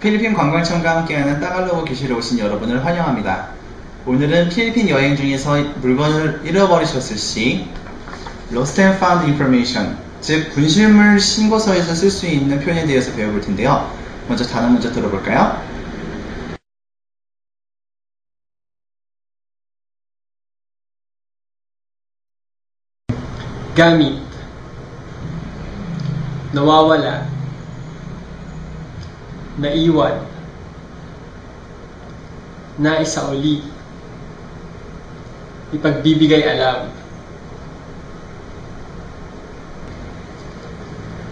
필리핀 관광청과 함께하는 따갈로그 교실에 오신 여러분을 환영합니다. 오늘은 필리핀 여행 중에서 물건을 잃어버리셨을 시 Lost and Found Information, 즉 분실물 신고서에서 쓸 수 있는 표현에 대해서 배워볼 텐데요. 먼저 단어 먼저 들어볼까요? Gamit. Nawawala. Naiwan. Naisauli. Ipagbibigay alam.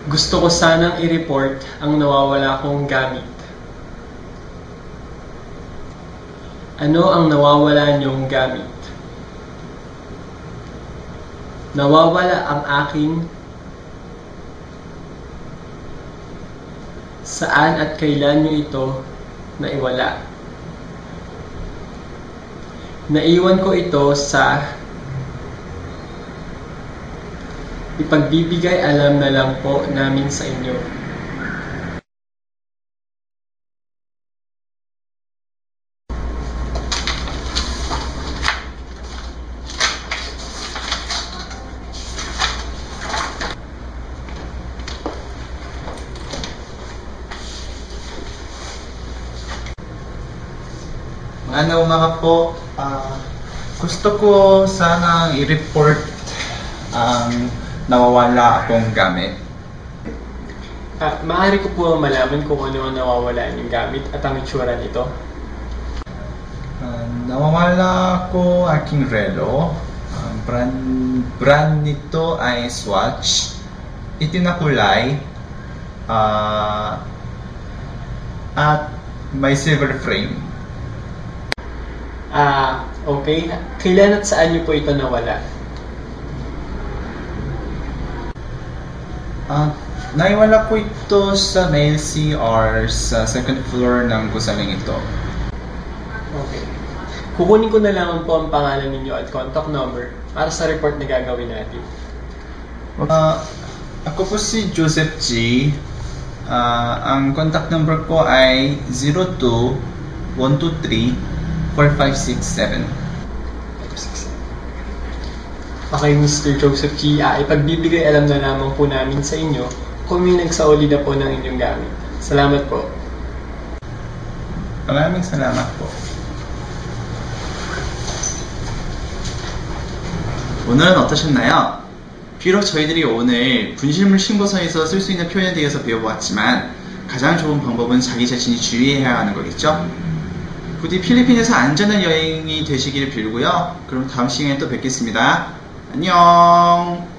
Gusto ko sanang i-report ang nawawala kong gamit. Ano ang nawawala niyong gamit? Nawawala ang aking saan at kailan niyo ito naiwala. Naiwan ko ito sa ipagbibigay alam na lang po namin sa inyo. Ano mga po, ah, gusto ko sanang i-report ang nawawala akong gamit. Ah, maaari ko po malaman kung ano ang nawawala niyong gamit at ang itsura nito. Ah, nawawala ko aking relo. Ang brand, brand nito ay Swatch. Itim na kulay. Ah, at may silver frame. Ah, okay. Kailan at saan niyo po ito nawala? Ah, naiwala ko ito sa mail CR sa second floor ng gusaling ito. Okay. Kukunin ko na lang po ang pangalan ninyo at contact number para sa report na gagawin natin. Ah, ako po si Joseph G. Ah, ang contact number ko ay 02 123 4567. Okay, Mr. Joseph G. Ah, ipagbibigay alam na lamang po namin sa inyo kung may nagsauli na po ng inyong gamit. Salamat po. Maraming salamat po. 오늘은 어떠셨나요? 비록 저희들이 오늘 분실물 신고서에서 쓸 수 있는 표현에 대해서 배워보았지만 가장 좋은 방법은 자기 자신이 주의해야 하는 거겠죠? 부디 필리핀에서 안전한 여행이 되시기를 빌고요. 그럼 다음 시간에 또 뵙겠습니다. 안녕!